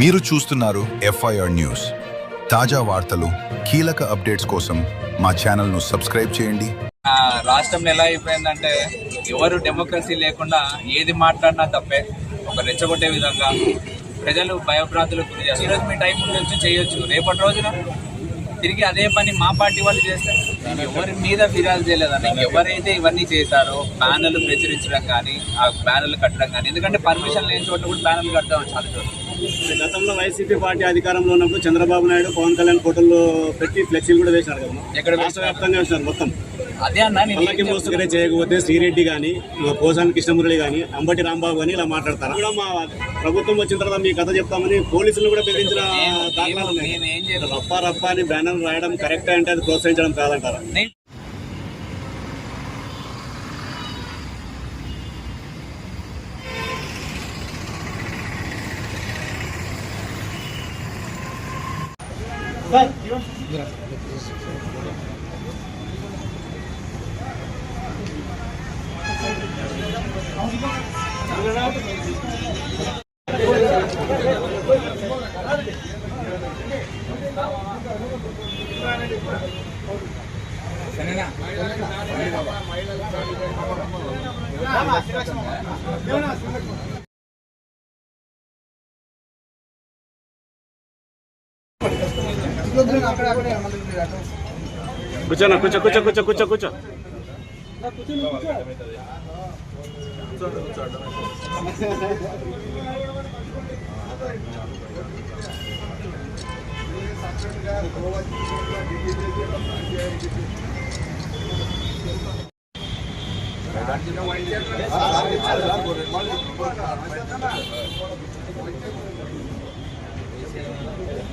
మీరు చూస్తున్నారు FIR news తాజా వార్తలు కీలక అప్డేట్స్ కోసం మా ఛానల్ను సబ్స్క్రైబ్ చేయండి. రాష్ట్రంలో ఎలా అయిపోయిందంటే ఎవరు డెమోక్రసీ లేకుండా ఏది మాట్లాడినా తప్పే. ఒక రెచ్చగొట్టే విధంగా ప్రజలు భయభ్రాంతులకు గురి చేస్తారు ఈరోజు మీ టైం నుంచి చేయొచ్చు. రేపటి రోజున తిరిగి అదే పని మా పార్టీ వాళ్ళు చేస్తారు. ఎవరి మీద ఫిర్యాదు చేయలేదండి ఎవరైతే ఇవన్నీ చేశారో బ్యానర్లు ప్రచురించడం కానీ ఆ బ్యానర్లు కట్టడం కానీ ఎందుకంటే పర్మిషన్ లేని చోట కూడా బ్యానర్లు కట్టడం చాలా చోట్ల. గతంలో వైసీపీ పార్టీ అధికారంలో ఉన్నప్పుడు చంద్రబాబు నాయుడు పవన్ కళ్యాణ్ ఫోటోలు పెట్టి ఫ్లెక్సీలు కూడా వేశారు కదా ఎక్కడ రాష్ట్ర వ్యాప్తంగా వేశారు మొత్తం. అదే అన్నా పల్లకి మోస్తుగానే చేయకపోతే శ్రీరెడ్డి కానీ పోసాని కృష్ణమురళి కానీ అంబటి రాంబాబు కానీ ఇలా మాట్లాడతారు? కూడా మా ప్రభుత్వం వచ్చిన తర్వాత మీ కథ చెప్తామని పోలీసులు కూడా బెదిరించిన దాఖలాలు ఉన్నాయి. నేను ఏం చేయలేదు రప్ప రప్ప అని బ్యానర్ రాయడం కరెక్ట్ అంటే అది ప్రోత్సహించడం కాదంటారా? నేను కూర్చోనా కూర్చో కూర్చో కూర్చో కూర్చో కూర్చో. లేదంటే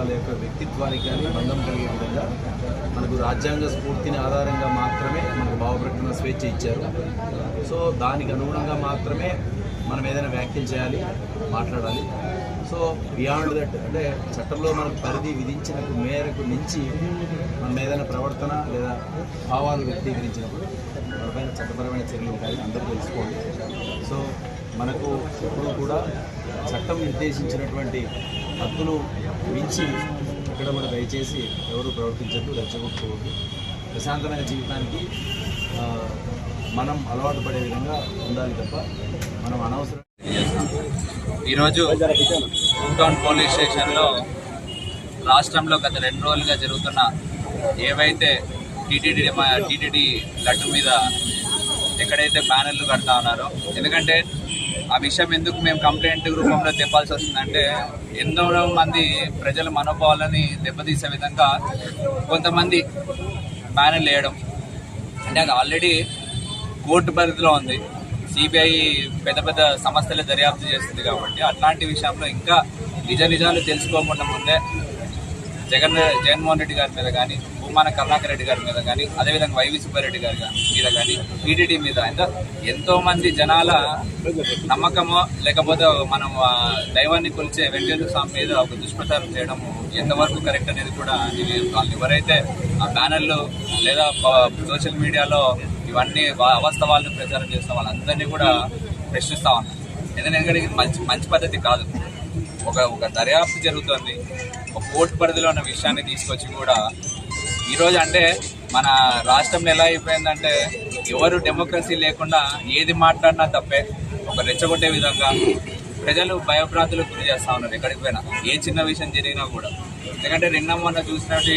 వాళ్ళ యొక్క వ్యక్తిత్వానికి కానీ బంధం కలిగే విధంగా మనకు రాజ్యాంగ స్ఫూర్తిని ఆధారంగా మాత్రమే మనకు భావప్రకటన స్వేచ్ఛ ఇచ్చారు. సో దానికి అనుగుణంగా మాత్రమే మనం ఏదైనా వ్యాఖ్యలు చేయాలి మాట్లాడాలి. సో బియాండ్ దట్ అంటే చట్టంలో మనకు పరిధి విధించిన మేరకు మించి మనం ఏదైనా ప్రవర్తన లేదా భావాలు వ్యక్తీకరించినప్పుడు మనపైన చట్టపరమైన చర్యలు ఉంటాయని అందరూ తెలుసుకోండి. సో మనకు ఎప్పుడూ కూడా చట్టం నిర్దేశించినటువంటి హద్దులు మించి ఇక్కడ కూడా దయచేసి ఎవరు ప్రవర్తించద్దు రెచ్చగొట్టుకోవద్దు. ప్రశాంతమైన జీవితానికి మనం అలవాటు పడే విధంగా ఉండాలి తప్ప మనం అనవసరం ఈరోజు టౌన్ పోలీస్ స్టేషన్లో రాష్ట్రంలో గత రెండు రోజులుగా జరుగుతున్న ఏవైతే టీటీడీ టీటీడీ లడ్డు మీద ఎక్కడైతే బ్యానర్లు కడతా ఉన్నారో ఎందుకంటే ఆ విషయం ఎందుకు మేము కంప్లైంట్ రూపంలో తెప్పాల్సి వస్తుందంటే ఎన్నో మంది ప్రజల మనోభావాలని దెబ్బతీసే విధంగా కొంతమంది బ్యానర్లు వేయడం. అంటే అది ఆల్రెడీ కోర్టు పరిధిలో ఉంది. సిబిఐ పెద్ద పెద్ద సమస్యలు దర్యాప్తు చేస్తుంది కాబట్టి అట్లాంటి విషయంలో ఇంకా నిజ నిజాలు తెలుసుకోకుండా ముందే జగన్ జగన్మోహన్ రెడ్డి గారి మీద కానీ భూమాన కరుణాకర్ రెడ్డి గారి మీద కానీ అదేవిధంగా వైవి సుబ్బారెడ్డి గారి మీద కానీ టీటీడీ మీద ఎంతో మంది జనాల నమ్మకమో లేకపోతే మనం దైవాన్ని కొలిచే వెంకటేశ్వర స్వామి మీద ఒక దుష్ప్రచారం చేయడం ఎంతవరకు కరెక్ట్ అనేది కూడా వాళ్ళు ఎవరైతే ఆ బ్యానర్లు లేదా సోషల్ మీడియాలో ఇవన్నీ వా- అవాస్తవాలను ప్రచారం చేస్తున్న వాళ్ళందరినీ కూడా ప్రశ్నిస్తా ఉన్నాం. ఎందుకంటే మంచి మంచి పద్ధతి కాదు. ఒక ఒక దర్యాప్తు జరుగుతుంది. ఒక కోర్టు పరిధిలో ఉన్న విషయాన్ని తీసుకొచ్చి కూడా ఈరోజు అంటే మన రాష్ట్రంలో ఎలా అయిపోయిందంటే ఎవరు డెమోక్రసీ లేకుండా ఏది మాట్లాడినా తప్పే. ఒక రెచ్చగొట్టే విధంగా ప్రజలు భయభ్రాంతులకు గురి చేస్తా ఉన్నారు ఎక్కడికి పోయినా. ఏ చిన్న విషయం జరిగినా కూడా. ఎందుకంటే నిన్న మొన్న చూసినట్టు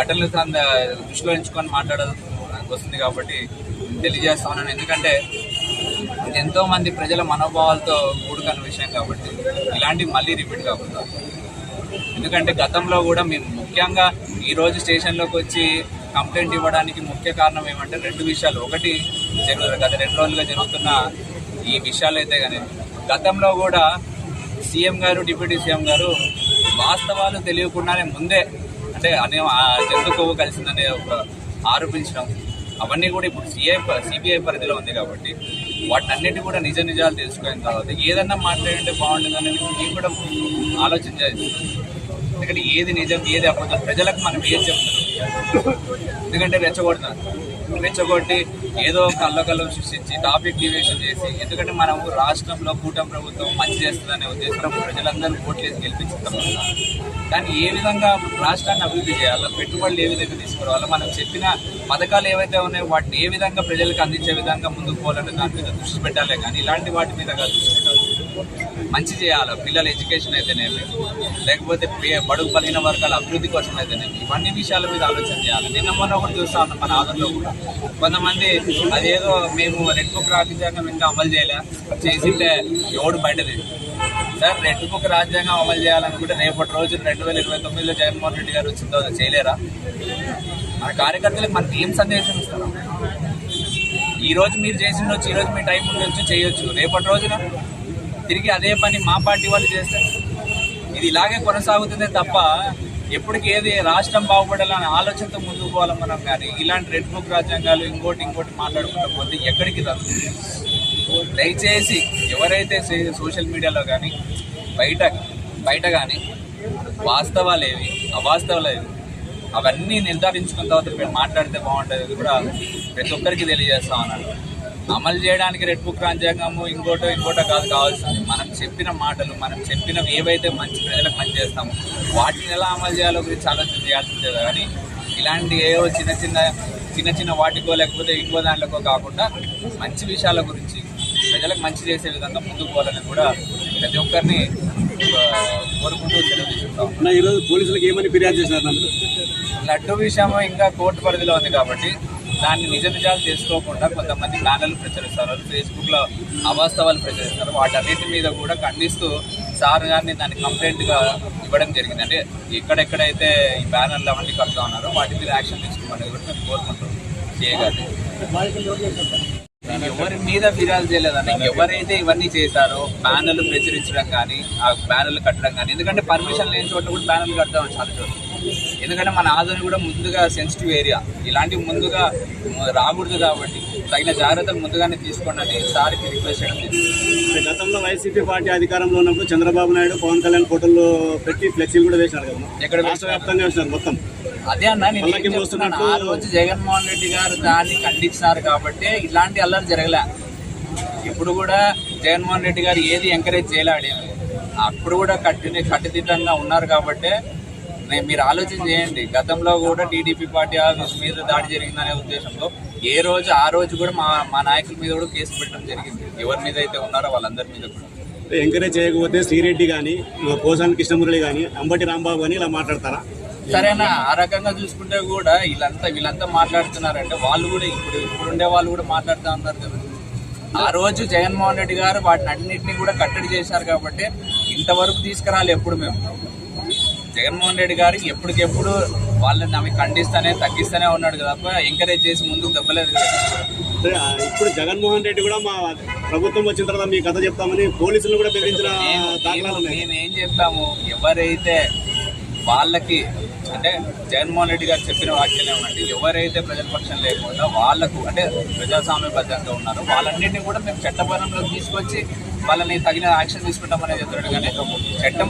ఘటనలు తన దృష్టిలో ఉంచుకొని మాట్లాడాల్సి వస్తుంది కాబట్టి తెలియజేస్తా ఉన్నాను. ఎందుకంటే ఇది ప్రజల మనోభావాలతో కూడుకున్న విషయం కాబట్టి ఇలాంటివి మళ్ళీ రిపీట్ కాకుండా ఎందుకంటే గతంలో కూడా మేము ముఖ్యంగా ఈరోజు స్టేషన్లోకి వచ్చి కంప్లైంట్ ఇవ్వడానికి ముఖ్య కారణం ఏమంటే రెండు విషయాలు. ఒకటి జరుగుతుంది గత రెండు రోజులుగా జరుగుతున్న ఈ విషయాలు అయితే కానీ గతంలో కూడా సీఎం గారు డిప్యూటీ సీఎం గారు వాస్తవాలు తెలియకుండానే ముందే అంటే అనే ఆ జంతు కొవ్వు కలిసిందని ఒక ఆరోపించడం అవన్నీ కూడా ఇప్పుడు సిఐ సిబిఐ పరిధిలో ఉంది కాబట్టి వాటన్నిటి కూడా నిజ నిజాలు తెలుసుకున్న తర్వాత ఏదన్నా మాట్లాడంటే బాగుంటుంది అనేది మేము కూడా ఆలోచించాలి ఎందుకంటే ఏది నిజం ఏది అబద్ధం ప్రజలకు మనం ఏం చెప్తున్నాం? ఎందుకంటే రెచ్చగొడుతున్నారు. రెచ్చగొట్టి ఏదో ఒక అల్లకల్లం సృష్టించి టాపిక్ డివేషన్ చేసి ఎందుకంటే మనము రాష్ట్రంలో కూటమి ప్రభుత్వం మంచి చేస్తుందనే ఉద్దేశంతో ప్రజలందరూ ఓట్లేసి గెలిపించుతాం కానీ ఏ విధంగా రాష్ట్రాన్ని అభివృద్ధి చేయాలో పెట్టుబడులు ఏ విధంగా తీసుకురావాలో మనం చెప్పిన పథకాలు ఏవైతే ఉన్నాయో వాటిని ఏ విధంగా ప్రజలకు అందించే విధంగా ముందుకు పోవాలనే దాని మీద దృష్టి పెట్టాలి కానీ ఇలాంటి వాటి మీద దృష్టి మంచి చేయాలి. పిల్లల ఎడ్యుకేషన్ అయితేనేమి లేకపోతే బడుగు బలిగిన వర్గాల అభివృద్ధి కోసం అయితేనేమి ఇవన్నీ విషయాల మీద ఆలోచన చేయాలి. నిన్న మొన్న ఒకటి చూస్తా ఉన్నాం మన ఆంధ్రలో కూడా. కొంతమంది అదేదో మేము రెడ్ బుక్ రాజ్యాంగం ఇంకా అమలు చేయలే. చేసింటే ఎవడు బయటది సార్ రెడ్ బుక్ రాజ్యాంగం అమలు చేయాలనుకుంటే రేపటి రోజు రెండు వేల ఇరవై తొమ్మిదిలో జగన్మోహన్ రెడ్డి గారు వచ్చిందో చేయలేరా? మన కార్యకర్తలకు మనకి ఏం సందేశం ఇస్తారు? ఈ రోజు మీరు చేసిన రోజు ఈ రోజు మీ టైం ఉండొచ్చు చేయొచ్చు. రేపటి రోజున తిరిగి అదే పని మా పార్టీ వాళ్ళు చేస్తారు ఇది ఇలాగే కొనసాగుతుందే తప్ప ఎప్పటికి ఏది రాష్ట్రం బాగుపడాలనే ఆలోచనతో ముందుకు పోవాలి మనం కానీ ఇలాంటి రెడ్ బుక్ రాజ్యాంగాలు ఇంకోటి ఇంకోటి మాట్లాడుకుంటూ పోతే ఎక్కడికి రాదు. దయచేసి ఎవరైతే సోషల్ మీడియాలో కానీ బయట బయట కానీ వాస్తవాలు ఏవి అవాస్తవాలు ఏవి అవన్నీ నిర్ధారించుకున్న తర్వాత మాట్లాడితే బాగుంటుంది కూడా ప్రతి ఒక్కరికి తెలియజేస్తా ఉన్నాను. అమలు చేయడానికి రెడ్ బుక్ రాజ్యాంగము ఇంకోటో ఇంకోటో కాదు కావాల్సింది. మనం చెప్పిన మాటలు మనం చెప్పినవి ఏవైతే మంచి ప్రజలకు మంచి చేస్తామో వాటిని ఎలా అమలు చేయాలో గురించి ఆలోచన చేయాల్సిందే కానీ ఇలాంటి ఏవో చిన్న చిన్న చిన్న చిన్న వాటికో లేకపోతే ఇంకో దాంట్లకో కాకుండా మంచి విషయాల గురించి ప్రజలకు మంచి చేసే విధంగా ముందుకు పోవాలని కూడా ప్రతి ఒక్కరిని కోరుకుంటూ అన్న ఈరోజు పోలీసులకు ఏమని ఫిర్యాదు నన్ను లడ్డు విషయం ఇంకా కోర్టు పరిధిలో ఉంది కాబట్టి దాన్ని నిజ నిజాలు తెలుసుకోకుండా కొంతమంది బ్యానర్లు ప్రచురిస్తారు. ఫేస్బుక్లో అవాస్తవాలు ప్రచురిస్తారు. వాటన్నిటి మీద కూడా ఖండిస్తూ సార్ గారిని దాన్ని కంప్లైంట్గా ఇవ్వడం జరిగింది అంటే ఎక్కడెక్కడైతే ఈ బ్యానర్లు అవన్నీ కడుతూ ఉన్నారో వాటి మీద యాక్షన్ తీసుకోమని కూడా మేము కోరుకుంటాం సిఏ ఎవరి మీద ఫిర్యాదు చేయలేదండి. ఎవరైతే ఇవన్నీ చేశారో బ్యానర్లు ప్రచురించడం కానీ ఆ బ్యానర్లు కట్టడం కానీ ఎందుకంటే పర్మిషన్ లేని చోట కూడా బ్యానర్లు కడతాం చాలా చోట్ల. ఎందుకంటే మన ఆదరణ కూడా ముందుగా సెన్సిటివ్ ఏరియా ఇలాంటివి ముందుగా రాకూడదు కాబట్టి తగిన జాగ్రత్తలు ముందుగానే తీసుకోండి అని సార్కి రిక్వెస్ట్ చేయడం గతంలో వైసీపీ పార్టీ అధికారంలో ఉన్నప్పుడు చంద్రబాబు నాయుడు పవన్ కళ్యాణ్ ఫోటోలు పెట్టి ఫ్లెక్సీలు కూడా వేశారు కదా ఎక్కడ రాష్ట్ర వ్యాప్తంగా వేసినారు మొత్తం. అదే అన్న నేను ఆ రోజు జగన్మోహన్ రెడ్డి గారు దాన్ని ఖండించినారు కాబట్టి ఇలాంటి అల్లరి జరగలే. ఇప్పుడు కూడా జగన్మోహన్ రెడ్డి గారు ఏది ఎంకరేజ్ చేయలేడు అప్పుడు కూడా కట్టి కట్టుదిట్టంగా ఉన్నారు కాబట్టి మీరు ఆలోచన చేయండి. గతంలో కూడా టీడీపీ పార్టీ ఆఫీస్ మీద దాడి జరిగిందనే ఉద్దేశంలో ఏ రోజు ఆ రోజు కూడా మా మా నాయకుల మీద కూడా కేసు పెట్టడం జరిగింది. ఎవరి మీద అయితే ఉన్నారో వాళ్ళందరి మీద కూడా. ఎంకరేజ్ చేయకపోతే శ్రీరెడ్డి కానీ పోసాని కృష్ణమురళి కానీ అంబటి రాంబాబు కానీ ఇలా మాట్లాడతారా? సరేనా? ఆ రకంగా చూసుకుంటే కూడా వీళ్ళంతా వీళ్ళంతా మాట్లాడుతున్నారంటే వాళ్ళు కూడా ఇప్పుడు ఇప్పుడు ఉండే వాళ్ళు కూడా మాట్లాడుతూ ఉన్నారు కదా. ఆ రోజు జగన్మోహన్ రెడ్డి గారు వాటిని అన్నింటినీ కూడా కట్టడి చేశారు కాబట్టి ఇంతవరకు తీసుకురాలి ఎప్పుడు మేము. జగన్మోహన్ రెడ్డి గారు ఎప్పటికెప్పుడు వాళ్ళని అవి ఖండిస్తానే తగ్గిస్తూనే ఉన్నాడు కదా. ఎంకరేజ్ చేసి ముందుకు దెబ్బలేదు ఇప్పుడు జగన్మోహన్ రెడ్డి కూడా మా ప్రభుత్వం వచ్చిన తర్వాత మీ కథ చెప్తామని పోలీసులు కూడా బెదిరించిన మేము- దాఖలాలు ఏం చెప్తాము? ఎవరైతే వాళ్ళకి అంటే జగన్మోహన్ రెడ్డి గారు చెప్పిన వాక్యాలు ఏమంటే ఎవరైతే ప్రజల పక్షం లేకుండా వాళ్ళకు అంటే ప్రజాస్వామ్యబద్ధంగా ఉన్నారో వాళ్ళన్నింటినీ కూడా మేము చట్టపరంలోకి తీసుకొచ్చి వాళ్ళని తగిన యాక్షన్ తీసుకుంటామని చెప్తాడు కానీ చట్టం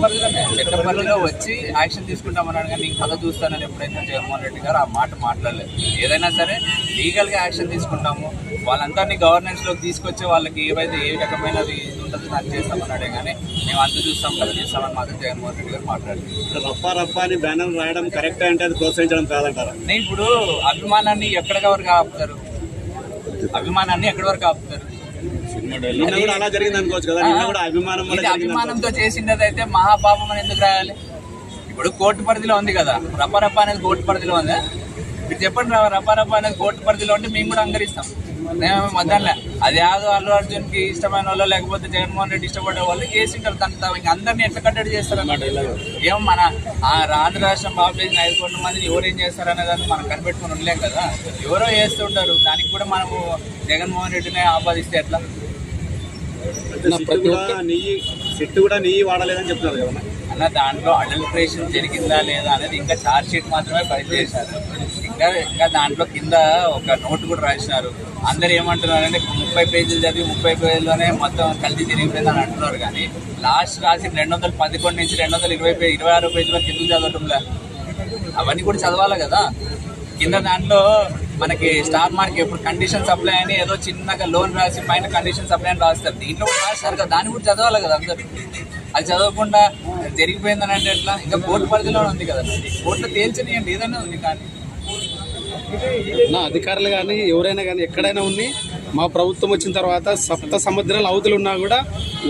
పరిధిలో వచ్చి యాక్షన్ తీసుకుంటామన్నాడు కానీ నేను కథ చూస్తానని ఎప్పుడైతే జగన్మోహన్ రెడ్డి గారు ఆ మాట మాట్లాడలేదు. ఏదైనా సరే లీగల్గా యాక్షన్ తీసుకుంటాము. వాళ్ళందరినీ గవర్నెన్స్లోకి తీసుకొచ్చి వాళ్ళకి ఏవైతే ఏ రకమైనది ఉంటుందో దాన్ని చేస్తామన్నాడే కానీ మేము అంత చూస్తాం కదా చేస్తామని మాత్రం జగన్మోహన్ రెడ్డి గారు మాట్లాడింది రప్పా రప్పా అని బ్యానర్ రాయడం కరెక్ట్ అంటే అది ప్రోత్సహించడం కాదంటారా? నేను ఇప్పుడు అభిమానాన్ని ఎక్కడి వరకు ఆపుతారు? అభిమానాన్ని ఎక్కడి వరకు ఆపుతారు? నిన్న కూడా అలా జరిగింది అనుకోవచ్చు కదా. నిన్న కూడా అభిమానం ఇది అభిమానంతో చేసినది అయితే మహాపాపం అని ఎందుకు రాయాలి? ఇప్పుడు కోర్టు పరిధిలో ఉంది కదా. రప్పరప్ప అనేది కోర్టు పరిధిలో ఉందా. మీరు చెప్పండి రా- రప్పరప్ప అనేది కోర్టు పరిధిలో ఉంటే మేము కూడా అంగరిస్తాం మేము వద్దలే అది యాదో అల్లు అర్జున్కి ఇష్టమైన వాళ్ళు లేకపోతే జగన్మోహన్ రెడ్డి ఇష్టపడే వాళ్ళు చేసింటారు దాన్ని తా- ఇంక అందరినీ ఎట్లా కట్టడి చేస్తారు అన్నమాట ఏమో మన ఆ ఆంధ్ర రాష్ట్రం పాపులేషన్ ఐదు కోట్ల మందిని ఎవరు ఏం చేస్తారు అనే దాన్ని మనం కనిపెట్టుకుని ఉండలేం కదా. ఎవరో చేస్తుంటారు. దానికి కూడా మనము జగన్మోహన్ రెడ్డిని ఆపాదిస్తే ఎట్లా? సిట్టు కూడా నెయ్యి సిట్టు కూడా నెయ్యి వాడలేదని చెప్తున్నారు కదా అన్న దాంట్లో అడల్ట్రేషన్ జరిగిందా లేదా అనేది ఇంకా ఛార్జ్ షీట్ మాత్రమే ఫైల్ చేశారు ఇంకా ఇంకా దాంట్లో కింద ఒక నోట్ కూడా రాసినారు. అందరు ఏమంటున్నారంటే ముప్పై పేజీలు చదివి ముప్పై పేజీల్లోనే మొత్తం కల్తీ తిరిగిపోయింది అని అంటున్నారు కానీ లాస్ట్ రాసి రెండు వందల పదకొండు నుంచి రెండు వందల ఇరవై పేజీ ఇరవై ఆరు పేజీలో కింద చదవటంలే. అవన్నీ కూడా చదవాలి కదా. కింద దాంట్లో మనకి స్టార్ మార్కెట్ ఎప్పుడు కండిషన్ సప్లై అని ఏదో చిన్నగా లోన్ రాసి పైన కండిషన్ సప్లై అని రాస్తారు. దీంట్లో కూడా రాస్తారు కదా. దాన్ని కూడా చదవాలి కదా అందరు. అది చదవకుండా జరిగిపోయిందని అంటే ఎట్లా? ఇంకా కోర్టు పరిధిలో ఉంది కదా కోర్టులో తేల్చనియండి ఏదైనా ఉంది కానీ. నా అధికారులు కానీ ఎవరైనా కానీ ఎక్కడైనా ఉన్ని మా ప్రభుత్వం వచ్చిన తర్వాత సప్త సముద్రాల అవతలు ఉన్నా కూడా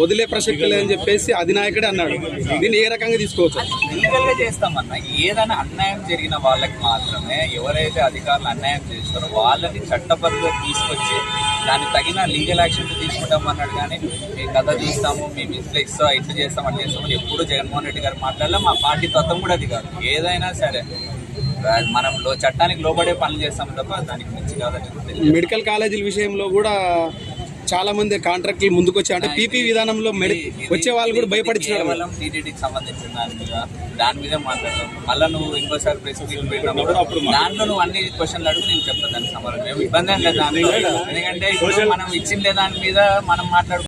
వదిలే ప్రసక్తి లేదని చెప్పేసి అధినాయకుడే అన్నాడు. దీన్ని ఏ రకంగా తీసుకోవచ్చు? లీగల్ చేస్తామన్న. ఏదైనా అన్యాయం జరిగిన వాళ్ళకి మాత్రమే ఎవరైతే అధికారులు అన్యాయం చేస్తారో వాళ్ళని చట్టపరంగా తీసుకొచ్చి దానికి తగిన లీగల్ యాక్షన్ తీసుకుంటాం అన్నాడు కానీ మేము కథ తీస్తాము మేము ఇంట్లో ఇస్తాం ఇట్లా చేస్తాం అట్లా చేస్తామని ఎప్పుడు జగన్మోహన్ రెడ్డి గారు మాట్లాడలే మా పార్టీ తత్వం కూడా అది కాదు. ఏదైనా సరే మనం లో చట్టానికి లోబడే పనులు చేస్తాం తప్ప దానికి మించి కాదని. మెడికల్ కాలేజీల విషయంలో కూడా చాలా మంది కాంట్రాక్టులు ముందుకు వచ్చి అంటే పీపీ విధానంలో వచ్చే వాళ్ళు కూడా భయపడించారు కేవలం టీటీడీకి సంబంధించిన దాని మీద దాని మీదే మాట్లాడతాం మళ్ళీ నువ్వు ఇంకోసారి ప్రెస్ పెట్టినప్పుడు దాంట్లో నువ్వు అన్ని క్వశ్చన్లు అడుగు నేను చెప్తాను దానికి సమాధానం. ఇబ్బంది ఏం లేదు ఎందుకంటే మనం ఇచ్చిండే దాని మీద మనం మాట్లాడు